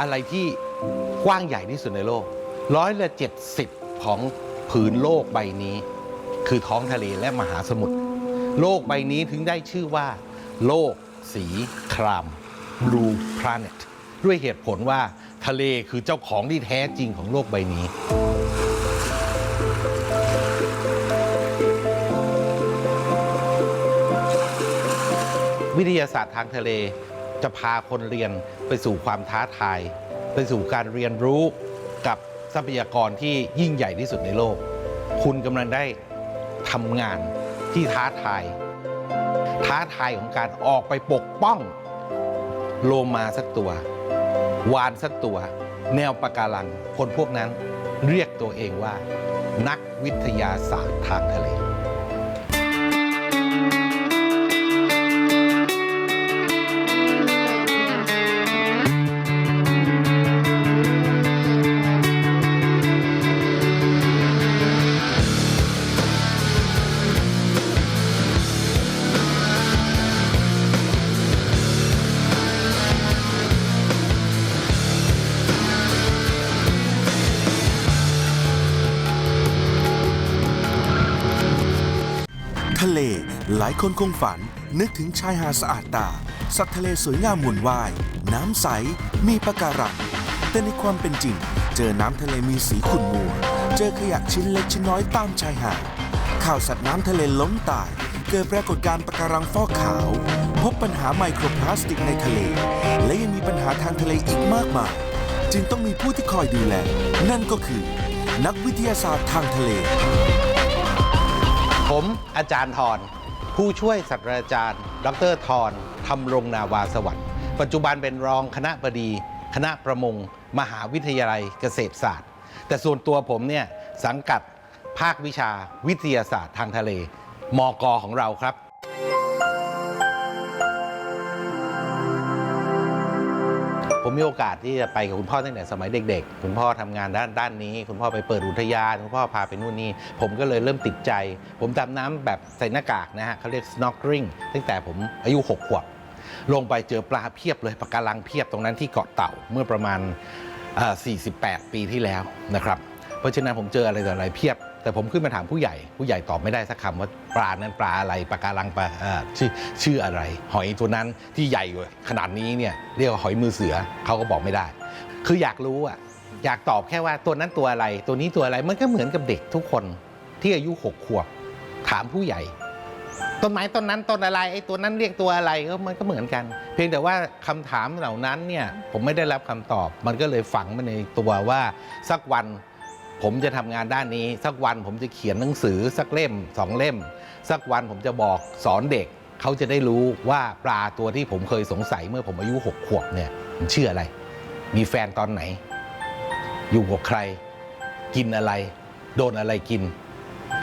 อะไรที่กว้างใหญ่ที่สุดในโลกร้อยละเจ็ดสิบของผืนโลกใบนี้ คือท้องทะเลและมหาสมุทรโลกใบนี้ถึงได้ชื่อว่า โลกสีคราม Blue Planet ด้วยเหตุผลว่าทะเลคือเจ้าของที่แท้จริงของโลกใบนี้ วิทยาศาสตร์ทางทะเล จะพาคนเรียนไปสู่ความท้าทาย ไปสู่การเรียนรู้กับทรัพยากรที่ยิ่งใหญ่ที่สุดในโลก คุณกำลังได้ทำงานที่ท้าทาย ท้าทายของการออกไปปกป้อง โลมาสักตัว วานสักตัว แนวปะการัง คนพวกนั้นเรียกตัวเองว่า นักวิทยาศาสตร์ทางทะเล ทะเล หลายคนคงฝัน นึกถึงชายหาดสะอาดตา สัตว์ทะเลสวยงามหมุนว่าย น้ำใส มีปะการัง แต่ในความเป็นจริง เจอน้ำทะเลมีสีขุ่นมัว เจอขยะชิ้นเล็กชิ้นน้อยตามชายหาด ข่าวสัตว์น้ำทะเลล้มตาย เกิดปรากฏการณ์ปะการังฟอกขาว พบปัญหาไมโครพลาสติกในทะเล และยังมีปัญหาทางทะเลอีกมากมาย จึงต้องมีผู้ที่คอยดูแล นั่นก็คือ นักวิทยาศาสตร์ทางทะเล ผมอาจารย์ทรผู้ช่วยศาสตราจารย์ ดรทรทำรงนาวาสวัสดิ์ปัจจุบันเป็นรองคณะบดี คณะประมง มหาวิทยาลัยเกษตรศาสตร์ แต่ส่วนตัวผมเนี่ยสังกัดภาควิชาวิทยาศาสตร์ทางทะเล มกของเราครับ ผมมีโอกาสที่จะไปกับคุณพ่อตั้งแต่สมัยเด็ก ๆ คุณพ่อทำงานด้านด้านนี้ คุณพ่อไปเปิดอุทยาน คุณพ่อพาไปนู่นนี่ ผมก็เลยเริ่มติดใจ ผมดำน้ำแบบใส่หน้ากากนะฮะเขาเรียก snorkeling ตั้งแต่ผมอายุ 6 ขวบ ลงไปเจอปลาเพียบเลยปะการังเพียบตรงนั้นที่เกาะเต่าเมื่อประมาณ 48 ปีที่แล้วนะครับ เพราะฉะนั้นผมเจออะไรต่ออะไรเพียบ แต่ผมขึ้นมาถามผู้ใหญ่ ผู้ใหญ่ตอบไม่ได้สักคำว่าปลานั้นปลาอะไรปลาการังปลาเอ่อชื่อชื่ออะไร หอยตัวนั้นที่ใหญ่กว่าขนาดนี้เนี่ยเรียกว่าหอยมือเสือเขาก็บอกไม่ได้ คืออยากรู้อะอยากตอบแค่ว่าตัวนั้นตัวอะไร ตัวนี้ตัวอะไรมันก็เหมือนกับเด็กทุกคนที่อายุหกขวบถามผู้ใหญ่ต้นไม้ต้นนั้นต้นอะไรไอ้ตัวนั้นเรียกตัวอะไรก็มันก็เหมือนกัน เพียงแต่ว่าคำถามเหล่านั้นเนี่ยผมไม่ได้รับคำตอบ มันก็เลยฝังมาในตัวว่าสักวัน ผมจะทำงานด้านนี้ สักวันผมจะเขียนหนังสือสักเล่มสองเล่ม สักวันผมจะบอกสอนเด็ก เขาจะได้รู้ว่าปลาตัวที่ผมเคยสงสัยเมื่อผมอายุหกขวบเนี่ยมันชื่ออะไร มีแฟนตอนไหน อยู่กับใคร กินอะไร โดนอะไรกิน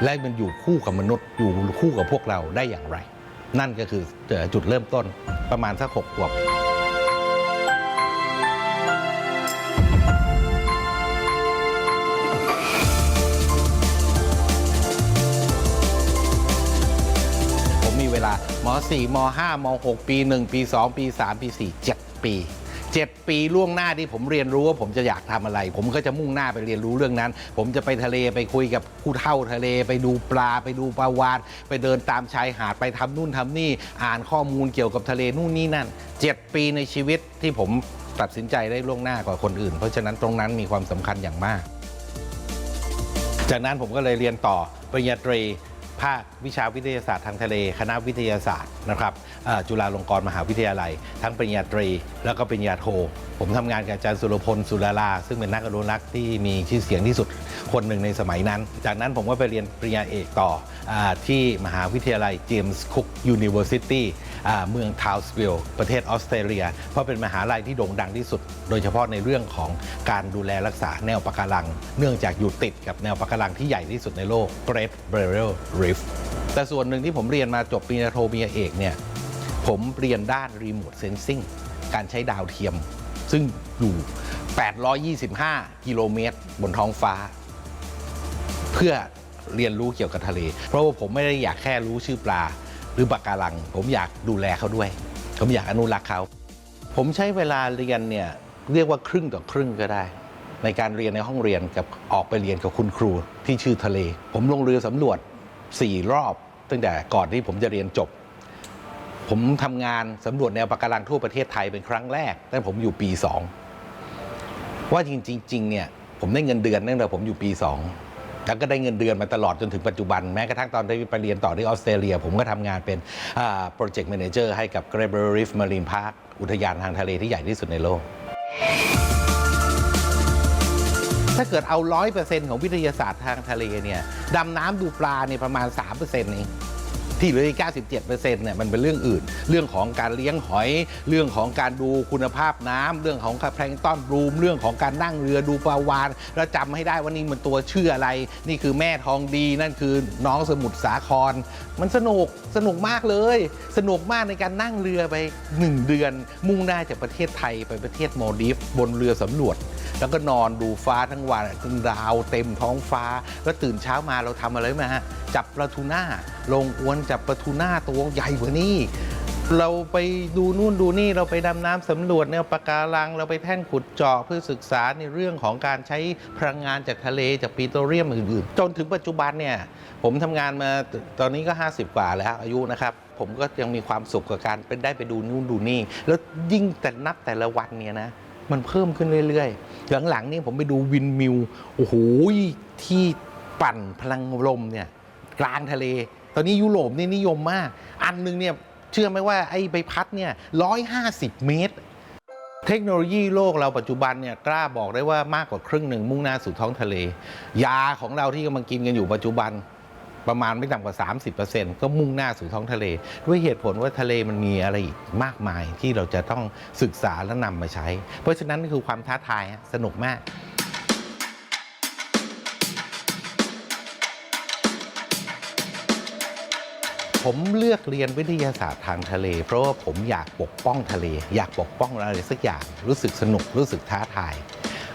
และมันอยู่คู่กับมนุษย์ อยู่คู่กับพวกเราได้อย่างไร นั่นก็คือเอ่อจุดเริ่มต้นประมาณสักหกขวบ 4ม5ม6ปี 1 ปี 2 ปี 3 ปี 4 7 ปี 7 ปีล่วงหน้าที่ผมเรียนรู้ว่าผมจะอยากทำอะไร ผมก็จะมุ่งหน้าไปเรียนรู้เรื่องนั้น ผมจะไปทะเลไปคุยกับผู้เฒ่าทะเล ไปดูปลาไปดูปลาวานไปเดินตามชายหาดไปทำนู่นทำนี่ อ่านข้อมูลเกี่ยวกับทะเลนู่นนี่นั่น 7 ปีในชีวิตที่ผมตัดสินใจได้ล่วงหน้ากว่าคนอื่น เพราะฉะนั้นตรงนั้นมีความสำคัญอย่างมาก จากนั้นผมก็เลยเรียนต่อปริญญาตรี ภาควิชาวิทยาศาสตร์ทางทะเล คณะวิทยาศาสตร์นะครับ จุฬาลงกรณ์มหาวิทยาลัย ทั้งปริญญาตรี แล้วก็ปริญญาโท ผมทำงานกับอาจารย์สุรพลสุรลา ซึ่งเป็นนักอนุรักษ์ที่มีชื่อเสียงที่สุดคนหนึ่งในสมัยนั้น จากนั้นผมก็ไปเรียนปริญญาเอกต่ออที่มหาวิทยาลัยเจมส์คุกยูนิเวอร์ซิตี้เมืองทาวส์วิลประเทศออสเตรเลีย เพราะเป็นมหาลัยที่โด่งดังที่สุด โดยเฉพาะในเรื่องของการดูแลรักษาแนวปะการัง เนื่องจากอยู่ติดกับแนวปะการังที่ใหญ่ที่สุดในโลก Great Barrier Reef แต่ส่วนหนึ่งที่ผมเรียนมาจบปริญญาโทปริญญาเอกเนี่ย ผมเรียนด้าน Remote Sensing การใช้ดาวเทียม ซึ่งอยู่ 825 กิโลเมตรบนท้องฟ้า เพื่อเรียนรู้เกี่ยวกับทะเล เพราะว่าผมไม่ได้อยากแค่รู้ชื่อปลา หรือปะการัง ผมอยากดูแลเขาด้วย ผมอยากอนุรักษ์เขา ผมใช้เวลาเรียนเนี่ยเรียกว่าครึ่งต่อครึ่งก็ได้ ในการเรียนในห้องเรียนกับออกไปเรียนกับคุณครูที่ชื่อทะเล ผมลงเรือสำรวจ 4 รอบ ตั้งแต่ก่อนที่ผมจะเรียนจบ ผมทำงานสำรวจแนวปะการังทั่วประเทศไทยเป็นครั้งแรกตั้งผมอยู่ปี 2 ว่าจริงๆเนี่ยผมได้เงินเดือนตั้งแต่ผมอยู่ปี 2 แล้วก็ได้เงินเดือนมาตลอดจนถึงปัจจุบัน แม้กระทั่งตอนที่ไปเรียนต่อที่ออสเตรเลีย ผมก็ทำงานเป็นโปรเจกต์แมเนเจอร์ให้กับ g r a b e r Reef Marine Park อุทยานทางทะเลที่ใหญ่ที่สุดในโลก ถ้าเกิดเอา 100%ของวิทยาศาสตร์ทางทะเลเนี่ยดำน้ำดูปลาเนี่ยประมาณ 3%เอง ที่เหลืออีก 97%เนี่ยมันเป็นเรื่องอื่น เรื่องของการเลี้ยงหอย เรื่องของการดูคุณภาพน้ำเรื่องของแพลงต้อนบลูม เรื่องของการนั่งเรือดูปลาวานแล้วจำให้ได้ว่านี่มันตัวชื่ออะไร นี่คือแม่ทองดีนั่นคือน้องสมุทรสาคร มันสนุกสนุกมากเลย สนุกมากในการนั่งเรือไป 1 เดือน มุ่งหน้าจากประเทศไทยไปประเทศโมดิฟบนเรือสำรวจ แล้วก็นอนดูฟ้าทั้งวันจนดาวเต็มท้องฟ้า แล้วตื่นเช้ามาเราทำอะไรมาฮะจับปลาทูน่าลงอวนจบปลาทูน่าตัวใหญ่กว่านี้ เราไปดูนู่นดูนี่เราไปดำน้ำสำรวจแนวปะการัง เราไปแท่นขุดเจาะเพื่อศึกษาในเรื่องของการใช้พลังงานจากทะเลจากปิโตรเลียมอื่นๆ จนถึงปัจจุบันเนี่ยผมทำงานมาตอนนี้ก็ 50 กว่าแล้วอายุนะครับผมก็ยังมีความสุขกับการเป็นได้ไปดูนู่นดูนี่ แล้วยิ่งแต่นับแต่ละวันเนี่ยนะมันเพิ่มขึ้นเรื่อยๆ หลังๆนี่ผมไปดูวินมิวโอ้โหที่ปั่นพลังลมเนี่ยกลางทะเล ตอนนี้ยุโรปนี่นิยมมาก อันหนึงเนี่ยเชื่อไหมว่าไอ้ใบพัดเนี่ยร้อยห้าสิบเมตร เทคโนโลยีโลกเราปัจจุบันเนี่ยกล้าบอกได้ว่ามากกว่าครึ่งหนึ่งมุ่งหน้าสู่ท้องทะเล ยาของเราที่กำลังกินกันอยู่ปัจจุบันประมาณไม่ต่ำกว่า 30%ก็มุ่งหน้าสู่ท้องทะเล ด้วยเหตุผลว่าทะเลมันมีอะไรอีกมากมายที่เราจะต้องศึกษาและนำมาใช้ เพราะฉะนั้นนี่คือความท้าทายสนุกมาก ผมเลือกเรียนวิทยาศาสตร์ทางทะเล เพราะว่าผมอยากปกป้องทะเล อยากปกป้องอะไรสักอย่างรู้สึกสนุกรู้สึกท้าทาย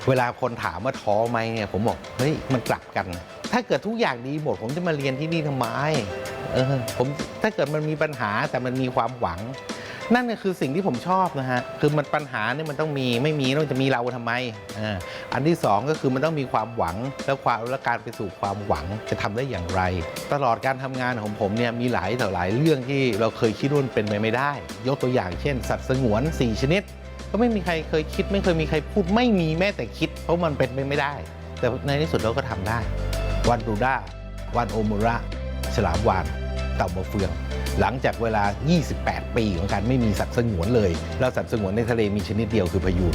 เวลาคนถามว่าท้อไหมเนี่ยผมบอกเฮ้ยมันกลับกัน ถ้าเกิดทุกอย่างดีหมดผมจะมาเรียนที่นี่ทำไมเออผมถ้าเกิดมันมีปัญหาแต่มันมีความหวัง นั่นก็คือสิ่งที่ผมชอบนะฮะ คือมันปัญหาเนี่ยมันต้องมีไม่มีแล้วจะมีเราทำไมอ่าอันที่สองก็คือมันต้องมีความหวังแล้วความและการไปสู่ความหวังจะทำได้อย่างไร ตลอดการทำงานของผมเนี่ยมีหลายต่อหลายเรื่องที่เราเคยคิดว่ามันเป็นไปไม่ได้ ยกตัวอย่างเช่น สัตว์สงวน 4 ชนิด ก็ไม่มีใครเคยคิด ไม่เคยมีใครพูดไม่มีแม้แต่คิด เพราะมันเป็นไปไม่ได้ แต่ในที่สุดเราก็ทำได้วันบูด้าวันโอมูระฉลามวาน เต่ามาเฟือง หลังจากเวลา 28 ปีของการไม่มีสัตว์สงวนเลย แล้วสัตว์สงวนในทะเลมีชนิดเดียวคือพายูน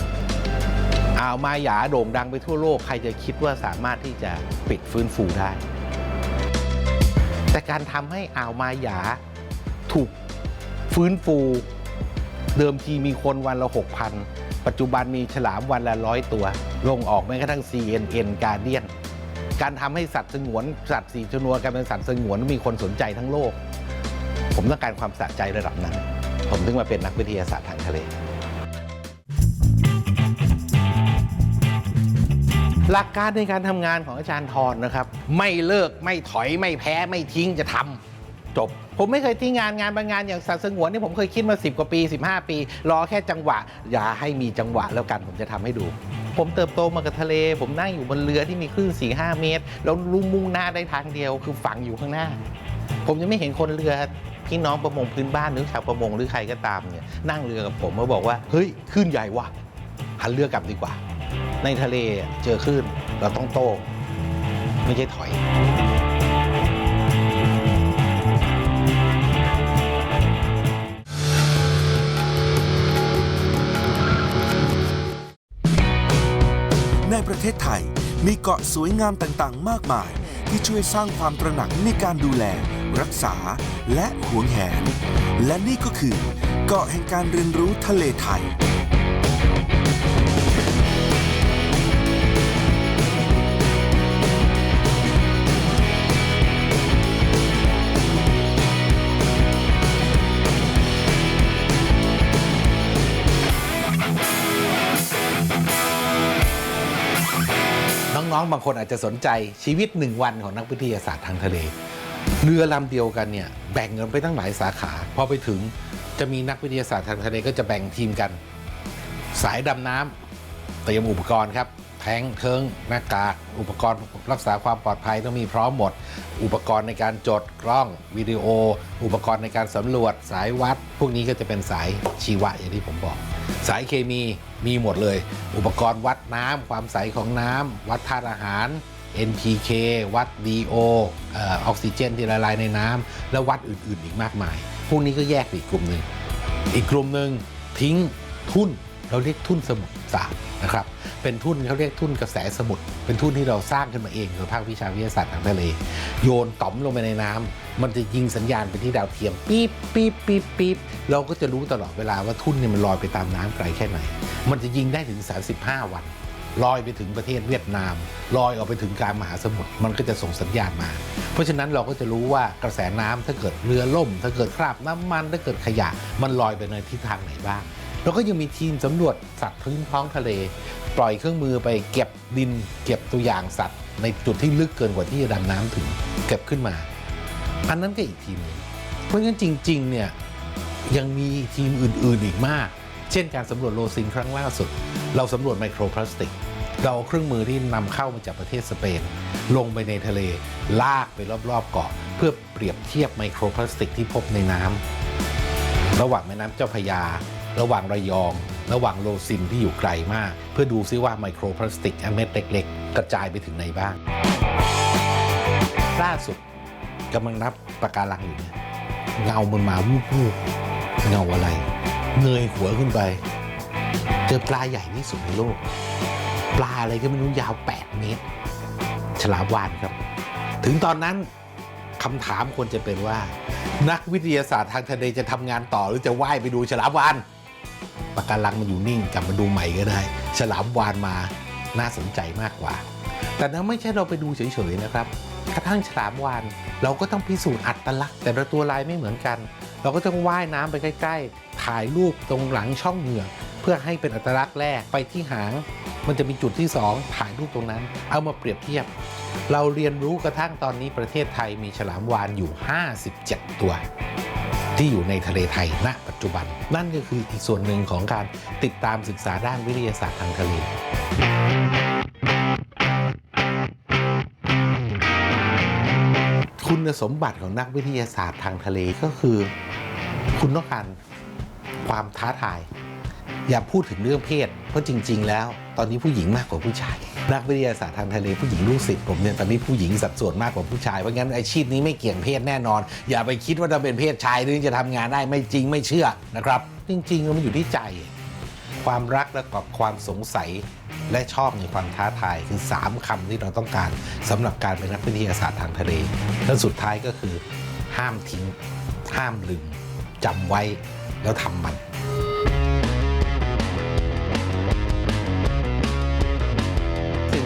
อ่าวมาหยาโด่งดังไปทั่วโลกใครจะคิดว่าสามารถที่จะปิดฟื้นฟูได้ แต่การทำให้อ่าวมาหยาถูกฟื้นฟูเดิมทีมีคนวันละ 6,000 ปัจจุบันมีฉลามวันละร้อยตัว ลงออกแม้กระทั่ง CNN Guardian การทำให้สัตว์สงวนสัตว์สีชนวนกลายเป็นสัตว์สงวนมีคนสนใจทั้งโลก ผมต้องการความสะใจระดับนั้น ผมถึงมาเป็นนักวิทยาศาสตร์ทางทะเลหลักการในการทำงานของอาจารย์ทรนะครับ ไม่เลิกไม่ถอยไม่แพ้ไม่ทิ้งจะทำจบ ผมไม่เคยทิ้งงานงานบางงานอย่างสัตว์สงวนนี่ผมเคยคิดมา 10 กว่าปี 15 ปี รอแค่จังหวะ อย่าให้มีจังหวะแล้วกันผมจะทำให้ดู ผมเติบโตมากับทะเล ผมนั่งอยู่บนเรือที่มีคลื่น4 5เมตร แล้วลุ่มมุ่งหน้าได้ทางเดียวคือฝั่งอยู่ข้างหน้า ผมยังไม่เห็นคนเรือพี่น้องประมงพื้นบ้านหรือชาวประมงหรือใครก็ตามเนี่ยนั่งเรือกับผมมาบอกว่าเฮ้ยคลื่นใหญ่ว่ะหันเรือกลับดีกว่า ในทะเลเจอคลื่นเราต้องโต้ไม่ใช่ถอย ประเทศไทย มีเกาะสวยงามต่างๆ มากมาย ที่ช่วยสร้างความตระหนักในการดูแล รักษา และหวงแหน และนี่ก็คือ เกาะแห่งการเรียนรู้ทะเลไทย องๆ บางคนอาจจะสนใจชีวิตหนึ่งวันของนักวิทยาศาสตร์ทางทะเล เรือลำเดียวกันเนี่ยแบ่งกันไปตั้งหลายสาขา พอไปถึงจะมีนักวิทยาศาสตร์ทางทะเลก็จะแบ่งทีมกัน สายดำน้ำเตรียมอุปกรณ์ครับแทงเทิงหน้ากากอุปกรณ์รักษาความปลอดภัยต้องมีพร้อมหมด อุปกรณ์ในการจดกล้องวิดีโอ อุปกรณ์ในการสำรวจสายวัด พวกนี้ก็จะเป็นสายชีวะอย่างที่ผมบอก สายเคมีมีหมดเลย อุปกรณ์วัดน้ำความใสของน้ำวัดธาตุอาหาร NPK วัด DO อออกซิเจนที่ละลายในน้ำและวัดอื่นๆ อีกมากมาย พวกนี้ก็แยกไปอีกกลุ่มหนึ่งอีกกลุ่มหนึ่งทิ้งทุ่นเราเรียกทุ่นสมุทรสาบ นะครับเป็นทุ่นเขาเรียกทุ่นกระแสสมุทรเป็นทุ่นที่เราสร้างขึ้นมาเองโดยภาควิชาวิทยาศาสตร์ทางทะเลโยนต่อมลงไปในน้ำมันจะยิงสัญญาณไปที่ดาวเทียมปี๊บปี๊บปี๊บปี๊บเราก็จะรู้ตลอดเวลาว่าทุ่นเนี่ยมันลอยไปตามน้ำไกลแค่ไหน มันจะยิงได้ถึง 35 วันลอยไปถึงประเทศเวียดนามลอยออกไปถึงกลางมหาสมุทรมันก็จะส่งสัญญาณมา เพราะฉะนั้นเราก็จะรู้ว่ากระแสน้ำถ้าเกิดเรือล่ม ถ้าเกิดคราบน้ำมันถ้าเกิดขยะมันลอยไปในทิศทางไหนบ้าง แล้วก็ยังมีทีมสำรวจสัตว์พื้นท้องทะเล ปล่อยเครื่องมือไปเก็บดิน เก็บตัวอย่างสัตว์ ในจุดที่ลึกเกินกว่าที่จะดำน้ำถึง เก็บขึ้นมา อันนั้นก็อีกทีมหนึงเพราะฉะนั้นจริงๆเนี่ยยังมีทีมอื่นๆอีกมาก เช่นการสำรวจโลซินครั้งล่าสุด เราสำรวจไมโครพลาสติก เราเอาเครื่องมือที่นำเข้ามาจากประเทศสเปน ลงไปในทะเล ลากไปรอบๆเกาะ เพื่อเปรียบเทียบไมโครพลาสติกที่พบในน้ำระหว่างแม่น้ำเจ้าพยา ระหว่างระยอง ระหว่างโลซินที่อยู่ไกลมาก เพื่อดูซิว่าไมโครพลาสติกเม็ดเล็ก ๆ กระจายไปถึงไหนบ้าง ล่าสุดกำลังนับปะการังอยู่เนี่ยเงามันมาวูบวูบเงาอะไรเงยหัวขึ้นไป เจอปลาใหญ่ที่สุดในโลก ปลาอะไรก็ไม่รู้ยาว 8 เมตร ฉลามวานครับ ถึงตอนนั้นคำถามควรจะเป็นว่า นักวิทยาศาสตร์ทางทะเลจะทำงานต่อหรือจะว่ายไปดูฉลามวาน ปะการังมันอยู่นิ่งกลับมาดูใหม่ก็ได้ ฉลามวานมาน่าสนใจมากกว่า แต่นั้นไม่ใช่เราไปดูเฉยๆนะครับ กระทั่งฉลามวานเราก็ต้องพิสูจน์อัตลักษณ์ แต่ละตัวลายไม่เหมือนกัน เราก็ต้องว่ายน้ำไปใกล้ ๆ ถ่ายรูปตรงหลังช่องเหงือกเพื่อให้เป็นอัตลักษณ์แรกไปที่หาง มันจะมีจุดที่ 2 ถ่ายรูปตรงนั้น เอามาเปรียบเทียบ เราเรียนรู้กระทั่งตอนนี้ประเทศไทยมีฉลามวานอยู่ 57 ตัว ที่อยู่ในทะเลไทยณปัจจุบัน นั่นก็คืออีกส่วนหนึ่งของการติดตามศึกษาด้านวิทยาศาสตร์ทางทะเลคุณสมบัติของนักวิทยาศาสตร์ทางทะเลก็คือ คุณต้องการความท้าทาย อย่าพูดถึงเรื่องเพศ เพราะจริง ๆ แล้ว ตอนนี้ผู้หญิงมากกว่าผู้ชาย นักวิทยาศาสตร์ทางทะเลผู้หญิงลูกศิษย์ผมเนี่ยตอนนี้ผู้หญิงสัดส่วนมากกว่าผู้ชาย เพราะงั้นอาชีพนี้ไม่เกี่ยงเพศแน่นอน อย่าไปคิดว่าถ้าเป็นเพศชายถึงจะทำงานได้ไม่จริงไม่เชื่อนะครับ จริงๆมันอยู่ที่ใจ ความรักและกับความสงสัยและชอบในความท้าทายคือ 3คำที่เราต้องการสำหรับการเป็นนักวิทยาศาสตร์ทางทะเลและสุดท้ายก็คือ ห้ามทิ้ง ห้ามลืมจำไว้แล้วทำมัน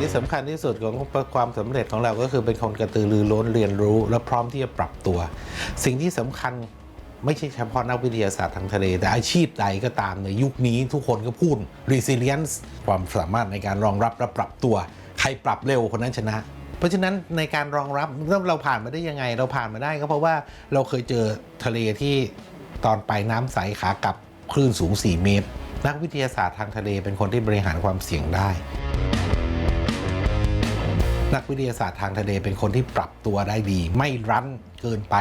ที่สำคัญที่สุดของความสำเร็จของเราก็คือเป็นคนกระตือรือร้นเรียนรู้ และพร้อมที่จะปรับตัว สิ่งที่สำคัญไม่ใช่เฉพาะนักวิทยาศาสตร์ทางทะเล แต่อาชีพใดก็ตามในยุคนี้ทุกคนก็พูด resilience ความสามารถในการรองรับและปรับตัว ใครปรับเร็วคนนั้นชนะ เพราะฉะนั้นในการรองรับเราผ่านมาได้ยังไง เราผ่านมาได้ก็เพราะว่าเราเคยเจอทะเลที่ตอนไปน้ำใสขากลับคลื่นสูง 4 เมตร นักวิทยาศาสตร์ทางทะเลเป็นคนที่บริหารความเสี่ยงได้ นักวิทยาศาสตร์ทางทะเลเป็นคนที่ปรับตัวได้ดี ไม่รั้นเกินไป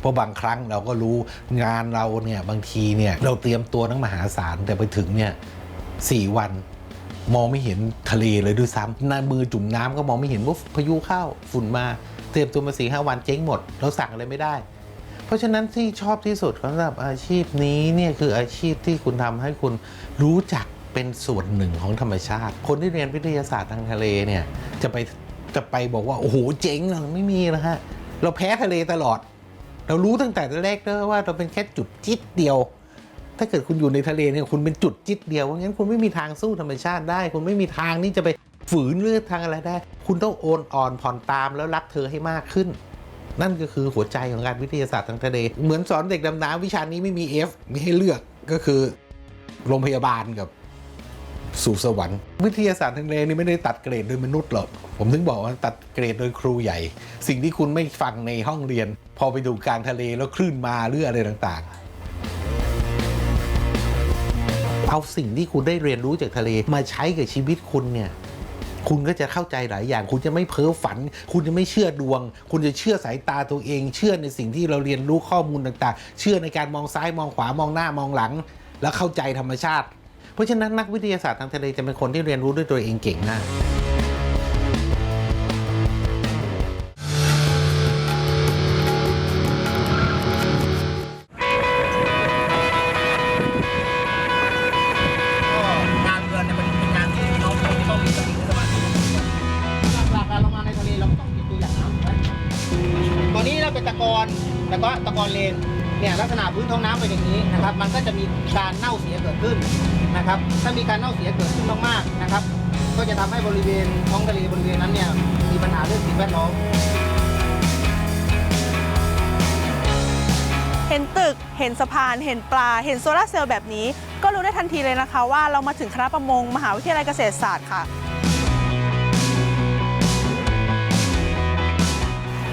เพราะบางครั้งเราก็รู้งานเราเนี่ยบางทีเนี่ยเราเตรียมตัวทั้งมหาศาลแต่ไปถึงเนี่ยสี่วันมองไม่เห็นทะเลเลยด้วยซ้ำน้ามือจุ่มน้ำก็มองไม่เห็นว่าพายุเข้าฝุ่นมาเตรียมตัวมาสี่ห้าวันเจ๊งหมด เราสั่งอะไรไม่ได้ เพราะฉะนั้นที่ชอบที่สุดสำหรับอาชีพนี้เนี่ยคืออาชีพที่คุณทำให้คุณรู้จักเป็นส่วนหนึ่งของธรรมชาติ คนที่เรียนวิทยาศาสตร์ทางทะเลเนี่ยจะไป จะไปบอกว่า โอ้โห เจ๋งหรอไม่มีนะฮะ เราแพ้ทะเลตลอด เรารู้ตั้งแต่แรกเลยว่าเราเป็นแค่จุดจิตเดียว ถ้าเกิดคุณอยู่ในทะเลเนี่ยคุณเป็นจุดจิตเดียวเพราะงั้นคุณไม่มีทางสู้ธรรมชาติได้ คุณไม่มีทางที่จะไปฝืนเลือดทางอะไรได้ คุณต้องโอนอ่อนผ่อนตามแล้วรักเธอให้มากขึ้น นั่นก็คือหัวใจของการวิทยาศาสตร์ทางทะเล เหมือนสอนเด็กดำน้ำวิชานี้ไม่มี F มีให้เลือกก็คือ โรงพยาบาลกับ สู่สวรรค์ วิทยาศาสตร์ทางทะเลนี่ไม่ได้ตัดเกรดโดยมนุษย์หรอก ผมถึงบอกว่าตัดเกรดโดยครูใหญ่ สิ่งที่คุณไม่ฟังในห้องเรียน พอไปดูกลางทะเลแล้วคลื่นมาหรืออะไรต่างๆ เอาสิ่งที่คุณได้เรียนรู้จากทะเลมาใช้กับชีวิตคุณเนี่ยคุณก็จะเข้าใจหลายอย่าง คุณจะไม่เพ้อฝัน คุณจะไม่เชื่อดวง คุณจะเชื่อสายตาตัวเอง เชื่อในสิ่งที่เราเรียนรู้ข้อมูลต่างๆ เชื่อในการมองซ้ายมองขวามองหน้ามองหลัง แล้วเข้าใจธรรมชาติ เพราะฉะนั้นนักวิทยาศาสตร์ทางทะเลจะเป็นคนที่เรียนรู้ด้วยตัวเองเก่งมาก ห็นปลา เห็นโซลาร์เซลล์แบบนี้ ก็รู้ได้ทันทีเลยนะคะ ว่าเรามาถึงคณะประมงมหาวิทยาลัยเกษตรศาสตร์ค่ะ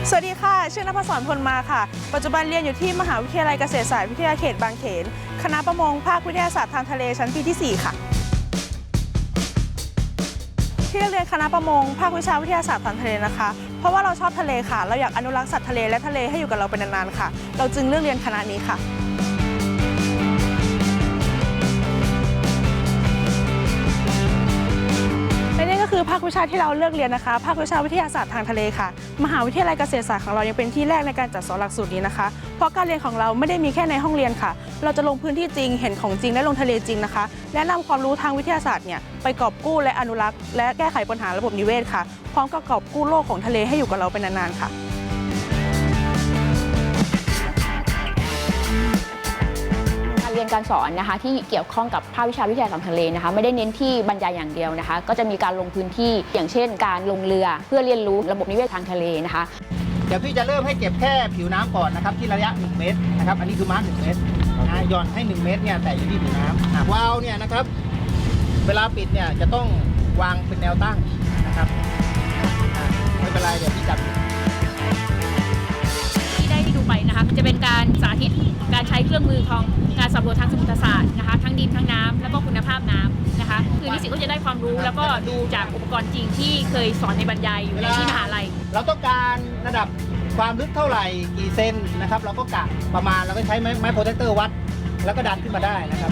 สวัสดีค่ะ ชื่อนภศรพลมาค่ะ ปัจจุบันเรียนอยู่ที่มหาวิทยาลัยเกษตรศาสตร์วิทยาเขตบางเขน คณะประมงภาควิทยาศาสตร์ทางทะเลชั้นปีที่ 4 ค่ะที่เรียนคณะประมงภาควิชาวิทยาศาสตร์ทางทะเลนะคะ เพราะว่าเราชอบทะเลค่ะ เราอยากอนุรักษ์สัตว์ทะเลและทะเลให้อยู่กับเราเป็นนานๆค่ะ เราจึงเลือกเรียนคณะนี้ค่ะ คือภาควิชาที่เราเลือกเรียนนะคะ ภาควิชาวิทยาศาสตร์ทางทะเลค่ะ มหาวิทยาลัยเกษตรศาสตร์ของเรายังเป็นที่แรกในการจัดสอนหลักสูตรนี้นะคะ เพราะการเรียนของเราไม่ได้มีแค่ในห้องเรียนค่ะ เราจะลงพื้นที่จริง เห็นของจริงและลงทะเลจริงนะคะ และนำความรู้ทางวิทยาศาสตร์เนี่ยไปกอบกู้และอนุรักษ์ และแก้ไขปัญหาระบบนิเวศค่ะ พร้อมกับกอบกู้โลกของทะเลให้อยู่กับเราเป็นนานๆค่ะ การเรียนการสอนนะคะที่เกี่ยวข้องกับภาควิชาวิทยาศาสตร์ทางทะเลนะคะไม่ได้เน้นที่บรรยายอย่างเดียวนะคะ ก็จะมีการลงพื้นที่อย่างเช่น การลงเรือเพื่อเรียนรู้ระบบนิเวศทางทะเลนะคะเดี๋ยวพี่จะเริ่มให้เก็บแค่ผิวน้ำก่อนนะครับที่ระยะ 1 เมตรนะครับอันนี้คือมาร์ก1เมตรนะหย่อนให้ 1 เมตรเนี่ยแต่อยู่ที่ผิวน้ำอะวาล์วเนี่ยนะครับเวลาปิดเนี่ยจะต้องวางเป็นแนวตั้งนะครับอะไม่เป็นไรเดี๋ยวพี่จับที่ได้ดูไปนะคะจะเป็นการสาธิตการใช้เครื่องมือของการสำรวจทางสมุทรศาสตร์นะคะทั้งดินทั้งน้ำแล้วก็คุณภาพน้ำนะคะคือนิสิตก็จะได้ความรู้แล้วก็ดูจากอุปกรณ์จริงที่เคยสอนในบรรยายอยู่ในที่มหาลัย เราต้องการระดับความลึกเท่าไหร่กี่เซนนะครับ เราก็กะประมาณเราก็ใช้ไม้ไม้โปรเทคเตอร์วัด แล้วก็ดันขึ้นมาได้นะครับ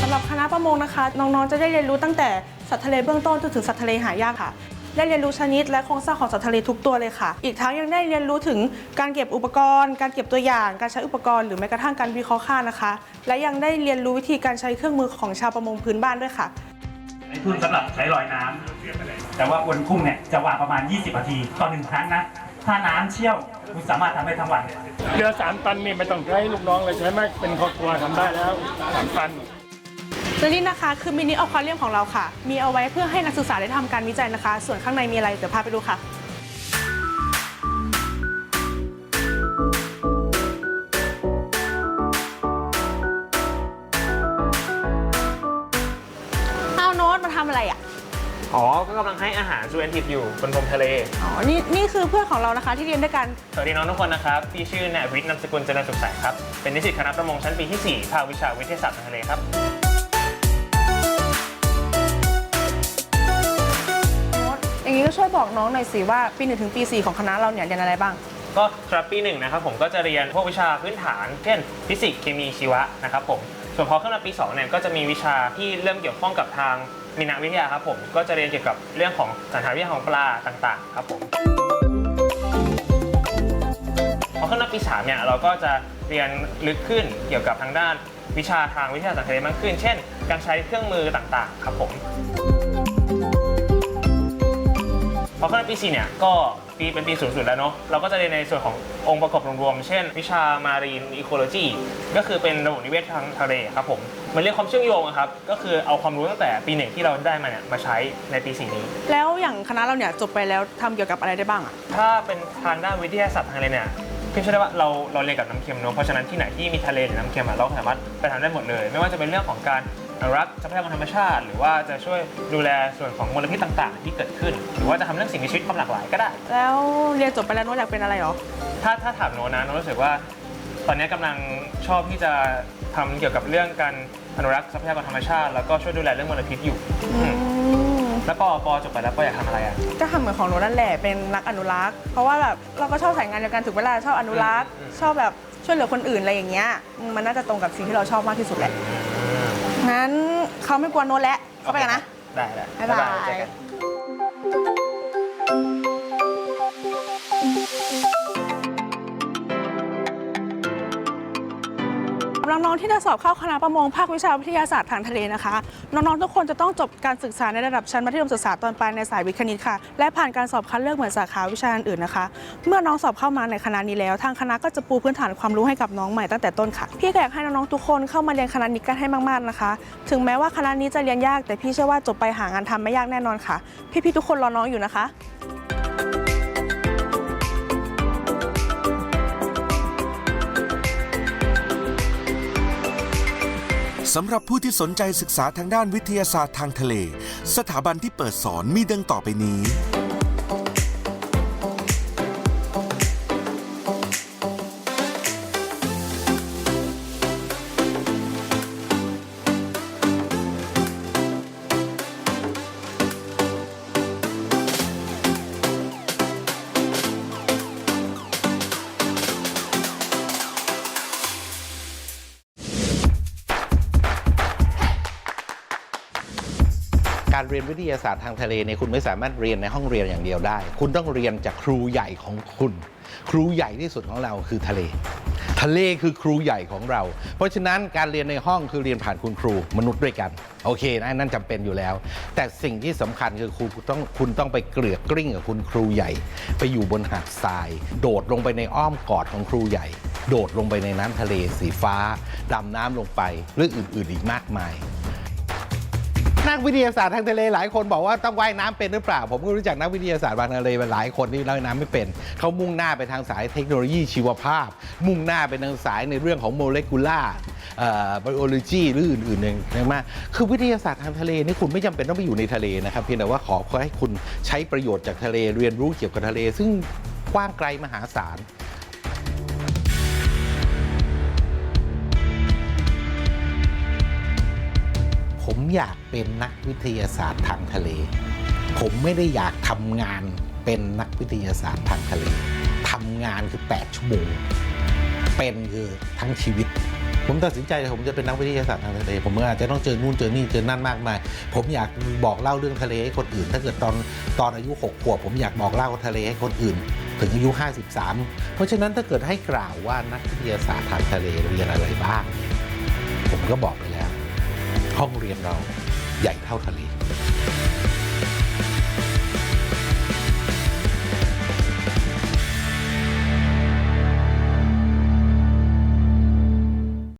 สำหรับคณะประมงนะคะ น้องๆจะได้เรียนรู้ตั้งแต่สัตว์ทะเลเบื้องต้นจนถึงสัตว์ทะเลหายากค่ะ ได้เรียนรู้ชนิดและโครงสร้างของสัตว์ทะเลทุกตัวเลยค่ะ อีกทั้งยังได้เรียนรู้ถึงการเก็บอุปกรณ์ การเก็บตัวอย่าง การใช้อุปกรณ์หรือแม้กระทั่งการวิเคราะห์ค่านะคะ และยังได้เรียนรู้วิธีการใช้เครื่องมือของชาวประมงพื้นบ้านด้วยค่ะในทุนสำหรับใช้ลอยน้ำแต่ว่าบนกุ้งเนี่ยจะวางประมาณ 20นาทีต่อหนึ่งครั้งนะถ้าน้ำเชี่ยวคุณสามารถทำได้ทั้งวันเรือสามตันนี่ไม่ต้องใช้ลูกน้องเลยใช้ไหมเป็นครอบครัวทำได้แล้วสามตัน และนี่นะคะคือมินิอควาเรียมของเราค่ะ มีเอาไว้เพื่อให้นักศึกษาได้ทำการวิจัยนะคะ ส่วนข้างในมีอะไรเดี๋ยวพาไปดูค่ะเอาโน้ตมาทำอะไรอะ อ๋อ ก็กำลังให้อาหารซูเอนทิฟอยู่บนพรมทะเล อ๋อ นี่นี่คือเพื่อนของเรานะคะที่เรียนด้วยกัน สวัสดีน้องทุกคนนะครับ พี่ชื่อนายวิทย์นามสกุลเจริญสุขใสครับ เป็นนิสิตคณะประมงชั้นปีที่ 4 ภาควิชาวิทยาศาสตร์ทางทะเลครับางนี้ก็ช่วยบอกน้องหน่อยสิว่าปีหนึ่งถึงปีสี่ของคณะเราเนี่ยเรียนอะไรบ้าง ก็สำหรับปีหนึ่งนะครับผมก็จะเรียนพวกวิชาพื้นฐาน เช่น ฟิสิกส์เคมีชีวะนะครับผมส่วนพอขึ้นมาปี2เนี่ยก็จะมีวิชาที่เริ่มเกี่ยวข้องกับทางมินวิทยาครับผมก็จะเรียนเกี่ยวกับเรื่องของสันฐานวิทยาของปลาต่างๆ ครับผมพอขึ้นมาปี3เนี่ยเราก็จะเรียนลึกขึ้นเกี่ยวกับทางด้านวิชาทางวิทยาศาสตร์ทะเลมากขึ้น เช่น การใช้เครื่องมือต่างๆ ครับผม พอขึ้นมาปี4เนี่ยก็ปีเป็นปีสูงสุดแล้วเนาะเราก็จะเรียนในส่วนขององค์ประกอบรวมๆเช่น วิชา Marine Ecology ก็คือเป็นระบบนิเวศทางทะเลครับผมมันเรียกความเชื่อมโยงอะครับก็คือเอาความรู้ตั้งแต่ปีหนึ่งที่เราได้มาเนี่ยมาใช้ในปีสี่นี้ แล้วอย่างคณะเราเนี่ยจบไปแล้วทำเกี่ยวกับอะไรได้บ้างอะถ้าเป็นทางด้านวิทยาศาสตร์ทางทะเลเนี่ยพี่เชื่อได้ว่าเราเราเรียนกับน้ำเค็มเนอะเพราะฉะนั้นที่ไหนที่มีทะเลหรือน้ำเค็มอะเราสามารถไปทำได้หมดเลย ไม่ว่าจะเป็นเรื่องของการอนุ รักษ์ทรัพยากรธรรมชาติ หรือว่าจะช่วยดูแลส่วนของมลพิษต่างๆ ที่เกิดขึ้น หรือว่าจะทำเรื่องสิ่งมีชีวิตความหลากหลายก็ได้ แล้วเรียนจบไปแล้วโน้ตอยากเป็นอะไรหรอ ถ้าถ้าถามโนตนะโนตรู้สึกว่า ตอนนี้กำลังชอบที่จะทำเกี่ยวกับเรื่องการอนุรักษ์ทรัพยากรธรรมชาติ แล้วก็ช่วยดูแลเรื่องมลพิษอยู่อืมแล้วปอปอจบไปแล้วปออยากทำอะไรอะ ก็ทำเหมือนของหนูนั่นแหละเป็นนักอนุรักษ์ เพราะว่าแบบเราก็ชอบสายงานเดียวกันถึงเวลาชอบอนุรักษ์ อืม ชอบแบบช่วยเหลือคนอื่นอะไรอย่างเงี้ยอืมมันน่าจะตรงกับสิ่งที่เราชอบมากที่สุดแหละ งั้นเขาไม่กลัวโน้ตแล้วเข้าไปกันนะ ได้ได้บ๊ายบาย เจอกัน น้องๆที่จะสอบเข้าคณะประมงภาควิชาวิทยาศาสตร์ทางทะเลนะคะ น้องๆทุกคนจะต้องจบการศึกษาในระดับชั้นมัธยมศึกษาตอนปลายในสายวิทย์คณิตค่ะ และผ่านการสอบคัดเลือกเหมือนสาขาวิชาอื่นนะคะ เมื่อน้องสอบเข้ามาในคณะนี้แล้ว ทางคณะก็จะปูพื้นฐานความรู้ให้กับน้องใหม่ตั้งแต่ต้นค่ะ พี่ก็อยากให้น้องๆทุกคนเข้ามาเรียนคณะนี้กันให้มากๆนะคะ ถึงแม้ว่าคณะนี้จะเรียนยาก แต่พี่เชื่อว่าจบไปหางานทำไม่ยากแน่นอนค่ะ พี่ๆทุกคนรอน้องอยู่นะคะ สำหรับผู้ที่สนใจศึกษาทางด้านวิทยาศาสตร์ทางทะเล สถาบันที่เปิดสอนมีดังต่อไปนี้าศาสตร์ทางทะเลเนี่ยคุณไม่สามารถเรียนในห้องเรียนอย่างเดียวได้ คุณต้องเรียนจากครูใหญ่ของคุณ ครูใหญ่ที่สุดของเราคือทะเล ทะเลคือครูใหญ่ของเรา เพราะฉะนั้นการเรียนในห้องคือเรียนผ่านคุณครูมนุษย์ด้วยกัน โอเคนะนั่นจำเป็นอยู่แล้ว แต่สิ่งที่สำคัญคือครูต้องคุณต้องไปเกลือกกลิ้งกับคุณครูใหญ่ ไปอยู่บนหาดทราย โดดลงไปในอ้อมกอดของครูใหญ่ โดดลงไปในน้ำทะเลสีฟ้าดำน้ำลงไปหรืออื่น ๆ อีกมากมาย นักวิทยาศาสตร์ทางทะเลหลายคนบอกว่าต้องว่ายน้ำเป็นหรือเปล่า ผมก็รู้จักนักวิทยาศาสตร์ทางทะเลมาหลายคนที่ว่ายน้ำไม่เป็นเขามุ่งหน้าไปทางสายเทคโนโลยีชีวภาพ มุ่งหน้าไปทางสายในเรื่องของโมเลกุล่าไบโอโลจีหรืออื่นๆเนี่ยนะมาคือวิทยาศาสตร์ทางทะเลนี่คุณไม่จำเป็นต้องไปอยู่ในทะเลนะครับเพียงแต่ว่าขอให้คุณใช้ประโยชน์จากทะเลเรียนรู้เกี่ยวกับทะเล ซึ่งกว้างไกลมหาศาล ผมอยากเป็นนักวิทยาศาสตร์ทางทะเล ผมไม่ได้อยากทำงานเป็นนักวิทยาศาสตร์ทางทะเลทำงานคือ 8 ชั่วโมง เป็นคือทั้งชีวิต ผมตัดสินใจผมจะเป็นนักวิทยาศาสตร์ทางทะเล ผมอาจจะต้องเจอนู่นเจอนี่เจอนั่นมากมาย ผมอยากบอกเล่าเรื่องทะเลให้คนอื่น ถ้าเกิดตอนตอนอายุ6ขวบผมอยากบอกเล่าทะเลให้คนอื่น ถึงอายุ 53 เพราะฉะนั้นถ้าเกิดให้กล่าวว่านักวิทยาศาสตร์ทางทะเลเรียนอะไรบ้าง ผมก็บอกไปแล้ว ห้องเรียนเราใหญ่เท่าทะเล